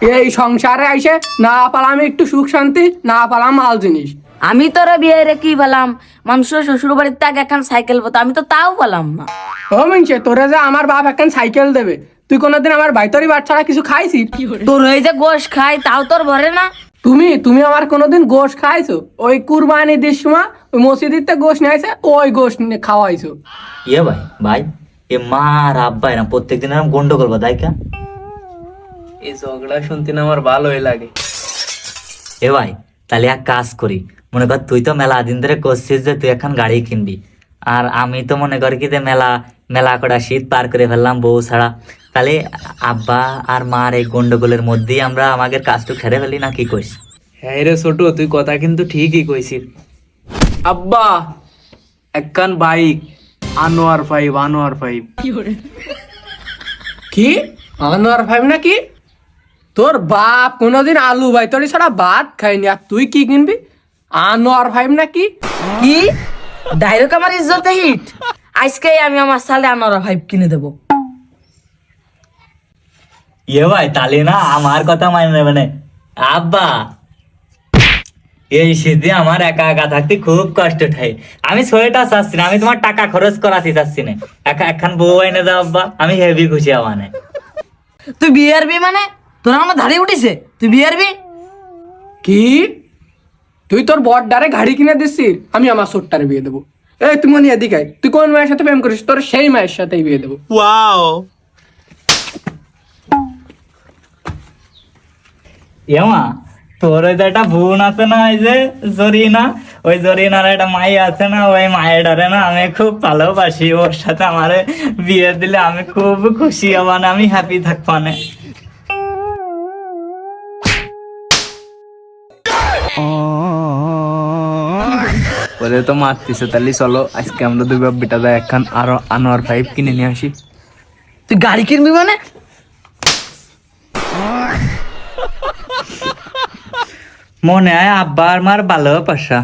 এই সংসারে আইসে না পালাম একটু সুখ শান্তি না পালাম মাল জিনিস। আমি তোরা বিয়ে রে কি পেলাম মানুষের শ্বশুর বাড়ির তাকে এখন সাইকেল পতো আমি তো তাও পেলাম না। ও মিনছে তোরে যে আমার বাপ এখন সাইকেল দেবে তুই কোনোদিন আমার বাইতরি বাট ছাড়া কিছু খাইছিস? তোর হয়ে যে গোশ খাই তাও তোর ভরে না? তুমি তুমি আমার কোনোদিন গোশ খাইছো? ওই কুরবানি দিস সময় ওই মসজিদিতে গোশ নিয়ে আইছে ওই গোশ নিয়ে খাওয়াইছো। ইয়ে ভাই ভাই এ মা আর আব্বাই না প্রত্যেকদিন এরকম গন্ডগোল বা তাই কা? এই ঝগড়া শুনতে না আমার ভালোই লাগে। এ ভাই তাহলে এক কাজ করি। মনে কর তুই তো মেলা দিন ধরে করছিস যে তুই এখন গাড়ি কিনবি। আর আমি তো মনে করি কি যে মেলা মেলা কটা শীত পার করে ফেললাম বউ ছাড়া। তাহলে আব্বা আর মার এই গন্ডগোলের মধ্যেই আমরা আমাদের কাজটু খেরে ফেলি না কি কইস? হ্যাঁ রে ছোট তুই কথা কিন্তু ঠিকই কইছিস। আব্বা একখান bike Anwar five Anwar five কি আনোয়ার ফাইভ নাকি? তোর বাপ কোনোদিন আলু বাইতরি ছাড়া ভাত খাইনি আর তুই কি কিনবি? আনোয়ার ফাইভ নাকি? কি? ডাইরেক্ট আমার ইজ্জতে হিট আজকে আমি আমার সালে আনারা ফাইভ কিনে দেবো। ইয়ে ভাই তাহলে না আমার কথা মানে নেবে না। আব্বা এই শীতে আমার একা একা থাকতে খুব কষ্ট ঠাই। আমি সোয়েটার চাচ্ছি না আমি তোমার টাকা খরচ করাতে চাচ্ছি না। একা একখান বউ এনে দাও আব্বা আমি হেভি খুশি মানে তুই বিয়ে আরবি মানে? তোর আমার ধারে উঠিছে? তুই বিয়ে আরবি কি? তুই তোর বর ডারে গাড়ি কিনে দিচ্ছিস আমি আমার সোট্টারে বিয়ে দেবো। এই তুই মনে এদিকে আয়। তুই কোন মায়ের সাথে প্রেম করিস? তোর সেই মায়ের সাথেই বিয়ে দেবো। এমা তোর ওই যে একটা বোন আছে না ওই যে জরিনা ওই জরিনার একটা মাই আছে না ওই মায়েরটারে না আমি খুব ভালোবাসি। ওর সাথে আমার বিয়ে দিলে আমি খুব খুশি মানে আমি হ্যাপি থাকব ওদের তো মারতেছে তাহলে চলো আজকে আমরা দুই বাপ বেটা দা একখান আরও আনোয়ার ফাইভ কিনে নিয়ে আসি। তুই গাড়ি কিনবি মানে? মনে হয় আব্বা আর মার ভালোবাসা